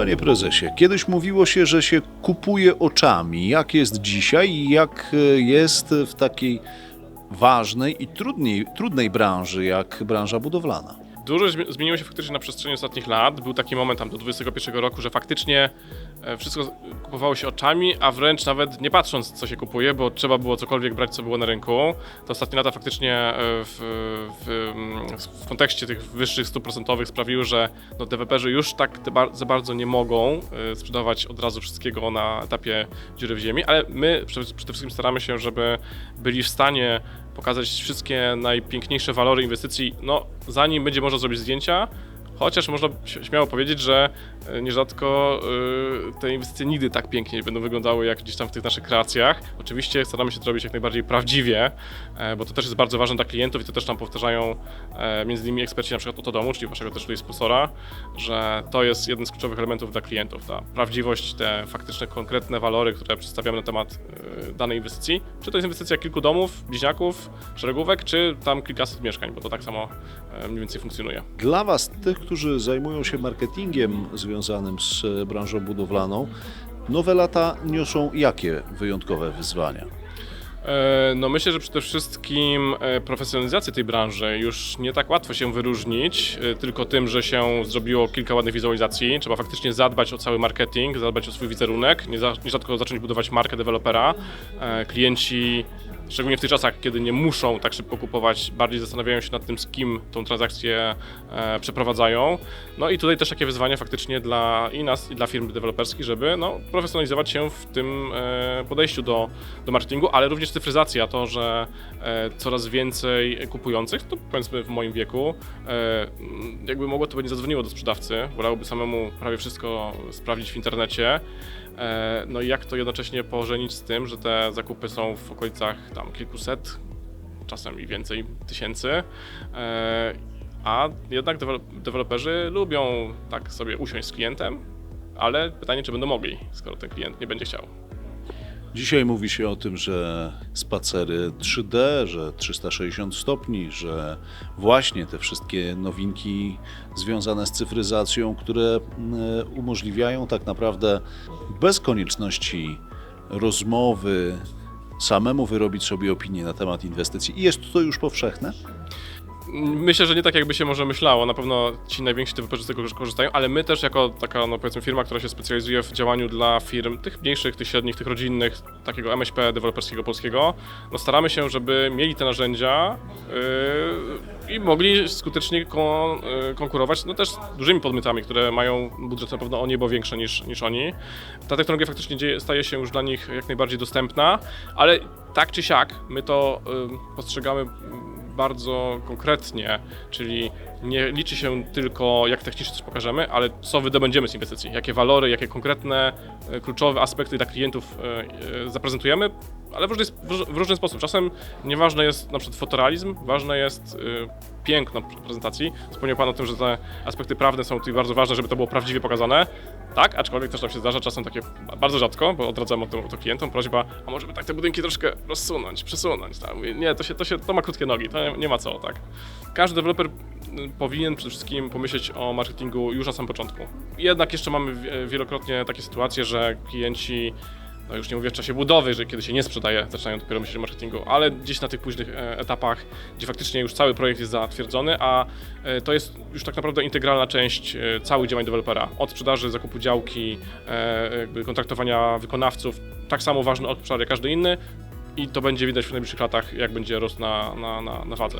Panie prezesie, kiedyś mówiło się, że się kupuje oczami. Jak jest dzisiaj i jak e, jest w takiej ważnej i trudniej, trudnej branży jak branża budowlana? Dużo zmi- zmieniło się faktycznie na przestrzeni ostatnich lat. Był taki moment tam do 2021 roku, że faktycznie e, wszystko kupowało się oczami, a wręcz nawet nie patrząc, co się kupuje, bo trzeba było cokolwiek brać, co było na rynku. To ostatnie lata faktycznie e, w, w, w kontekście tych wyższych stóp procentowych sprawiły, że no, deweloperzy już tak za bardzo nie mogą e, sprzedawać od razu wszystkiego na etapie dziury w ziemi, ale my przede wszystkim staramy się, żeby byli w stanie pokazać wszystkie najpiękniejsze walory inwestycji, no zanim będzie można zrobić zdjęcia, chociaż można śmiało powiedzieć, że e, nierzadko e, te inwestycje nigdy tak pięknie nie będą wyglądały jak gdzieś tam w tych naszych kreacjach. Oczywiście staramy się to robić jak najbardziej prawdziwie, e, bo to też jest bardzo ważne dla klientów i to też nam powtarzają między innymi eksperci na przykład Oto Domu, czyli waszego też tutaj sponsora, że to jest jeden z kluczowych elementów dla klientów, ta prawdziwość, te faktyczne, konkretne walory, które przedstawiamy na temat danej inwestycji. Czy to jest inwestycja kilku domów, bliźniaków, szeregówek, czy tam kilkaset mieszkań, bo to tak samo mniej więcej funkcjonuje. Dla Was, tych, którzy zajmują się marketingiem związanym z branżą budowlaną, nowe lata niosą jakie wyjątkowe wyzwania? E, No myślę, że przede wszystkim e, profesjonalizacja tej branży już nie tak łatwo się wyróżnić e, tylko tym, że się zrobiło kilka ładnych wizualizacji. Trzeba faktycznie zadbać o cały marketing, zadbać o swój wizerunek, nie za- nierzadko zacząć budować markę dewelopera. Klienci, szczególnie w tych czasach, kiedy nie muszą tak szybko kupować, bardziej zastanawiają się nad tym, z kim tą transakcję e, przeprowadzają. No i tutaj też takie wyzwanie faktycznie dla i nas, i dla firm deweloperskich, żeby no, profesjonalizować się w tym e, podejściu do, do marketingu, ale również cyfryzacja, to, że e, coraz więcej kupujących, to powiedzmy w moim wieku, e, jakby mogło to by nie zadzwoniło do sprzedawcy, wolałoby samemu prawie wszystko sprawdzić w internecie. E, no i jak to jednocześnie pożenić z tym, że te zakupy są w okolicach tam kilkuset, czasem i więcej tysięcy, e, a jednak dewel- deweloperzy lubią tak sobie usiąść z klientem, ale pytanie, czy będą mogli, skoro ten klient nie będzie chciał. Dzisiaj mówi się o tym, że spacery 3D, że 360 stopni, że właśnie te wszystkie nowinki związane z cyfryzacją, które mm, umożliwiają tak naprawdę bez konieczności rozmowy, samemu wyrobić sobie opinię na temat inwestycji. I jest to już powszechne? Myślę, że nie tak jakby się może myślało. Na pewno ci najwięksi deweloperzy z tego korzystają, ale my też jako taka, no powiedzmy, firma, która się specjalizuje w działaniu dla firm, tych mniejszych, tych średnich, tych rodzinnych, takiego MŚP deweloperskiego polskiego, no staramy się, żeby mieli te narzędzia yy, i mogli skutecznie kon, yy, konkurować, no też z dużymi podmiotami, które mają budżet na pewno o niebo większy niż, niż oni. Ta technologia faktycznie dzieje, staje się już dla nich jak najbardziej dostępna, ale tak czy siak my to yy, postrzegamy bardzo konkretnie, czyli nie liczy się tylko jak technicznie coś pokażemy, ale co wydobędziemy z inwestycji, jakie walory, jakie konkretne, e, kluczowe aspekty dla klientów e, e, zaprezentujemy, ale w różny, w róż- w różny sposób. Czasem nieważne jest na przykład fotorealizm, ważne jest piękno prezentacji. Wspomniał Pan o tym, że te aspekty prawne są tutaj bardzo ważne, żeby to było prawdziwie pokazane. Tak, aczkolwiek też nam się zdarza czasem takie bardzo rzadko, bo odradzamy to, to klientom, prośba, a może by tak te budynki troszkę rozsunąć, przesunąć. Tak? Nie, to, się, to, się, to ma krótkie nogi, to nie, nie ma co, tak. Każdy deweloper powinien przede wszystkim pomyśleć o marketingu już na samym początku. Jednak jeszcze mamy wie- wielokrotnie takie sytuacje, że klienci no już nie mówię w czasie budowy, że kiedy się nie sprzedaje, zaczynają dopiero myśleć o marketingu, ale gdzieś na tych późnych e, etapach, gdzie faktycznie już cały projekt jest zatwierdzony, a e, to jest już tak naprawdę integralna część e, całych działań dewelopera. Od sprzedaży, zakupu działki, kontraktowania wykonawców, tak samo ważny obszar jak każdy inny i to będzie widać w najbliższych latach, jak będzie rósł na, na, na, na wadze.